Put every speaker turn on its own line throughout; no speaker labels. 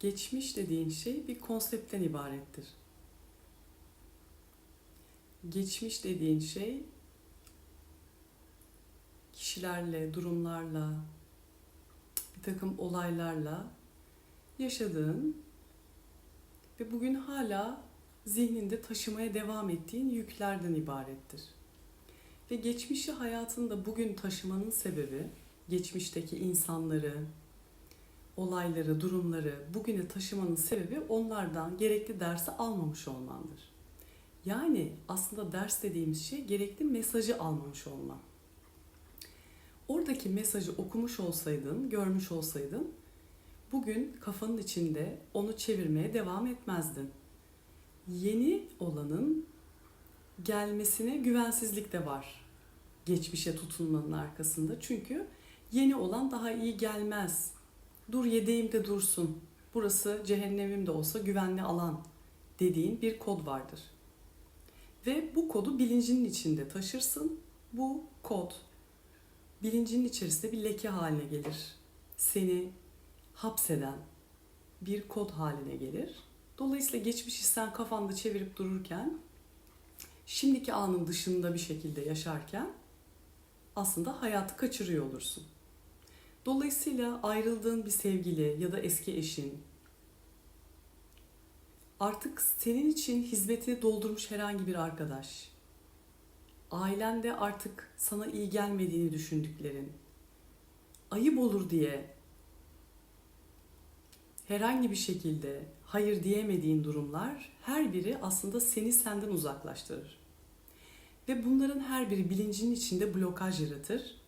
Geçmiş dediğin şey bir konseptten ibarettir. Geçmiş dediğin şey kişilerle, durumlarla, bir takım olaylarla yaşadığın ve bugün hala zihninde taşımaya devam ettiğin yüklerden ibarettir. Ve geçmişi hayatında bugün taşımanın sebebi geçmişteki insanları, olayları, durumları bugüne taşımanın sebebi onlardan gerekli dersi almamış olmandır. Yani aslında ders dediğimiz şey gerekli mesajı almamış olman. Oradaki mesajı okumuş olsaydın, görmüş olsaydın bugün kafanın içinde onu çevirmeye devam etmezdin. Yeni olanın gelmesine güvensizlik de var geçmişe tutunmanın arkasında. Çünkü yeni olan daha iyi gelmez. Dur yedeğim de dursun. Burası cehennemim de olsa güvenli alan dediğin bir kod vardır. Ve bu kodu bilincinin içinde taşırsın. Bu kod bilincinin içerisinde bir leke haline gelir. Seni hapseden bir kod haline gelir. Dolayısıyla geçmişi sen kafanda çevirip dururken şimdiki anın dışında bir şekilde yaşarken aslında hayatı kaçırıyor olursun. Dolayısıyla ayrıldığın bir sevgili ya da eski eşin artık senin için hizmeti doldurmuş herhangi bir arkadaş, ailende artık sana iyi gelmediğini düşündüklerin, ayıp olur diye herhangi bir şekilde hayır diyemediğin durumlar her biri aslında seni senden uzaklaştırır. Ve bunların her biri bilincinin içinde blokaj yaratır.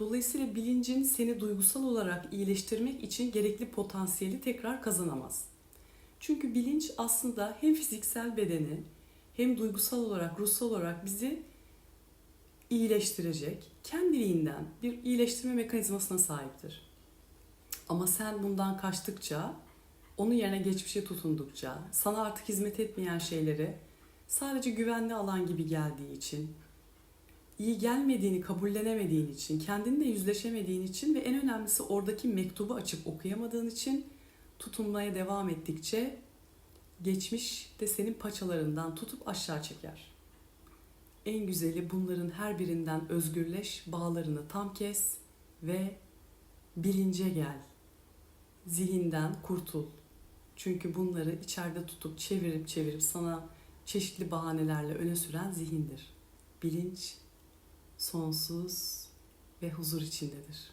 Dolayısıyla bilincin seni duygusal olarak iyileştirmek için gerekli potansiyeli tekrar kazanamaz. Çünkü bilinç aslında hem fiziksel bedeni hem duygusal olarak, ruhsal olarak bizi iyileştirecek, kendiliğinden bir iyileştirme mekanizmasına sahiptir. Ama sen bundan kaçtıkça, onun yerine geçmişe tutundukça, sana artık hizmet etmeyen şeyleri sadece güvenli alan gibi geldiği için, iyi gelmediğini kabullenemediğin için, kendinle yüzleşemediğin için ve en önemlisi oradaki mektubu açıp okuyamadığın için tutunmaya devam ettikçe geçmiş de senin paçalarından tutup aşağı çeker. En güzeli bunların her birinden özgürleş, bağlarını tam kes ve bilince gel. Zihinden kurtul. Çünkü bunları içeride tutup çevirip çevirip sana çeşitli bahanelerle öne süren zihindir. Bilinç sonsuz ve huzur içindedir.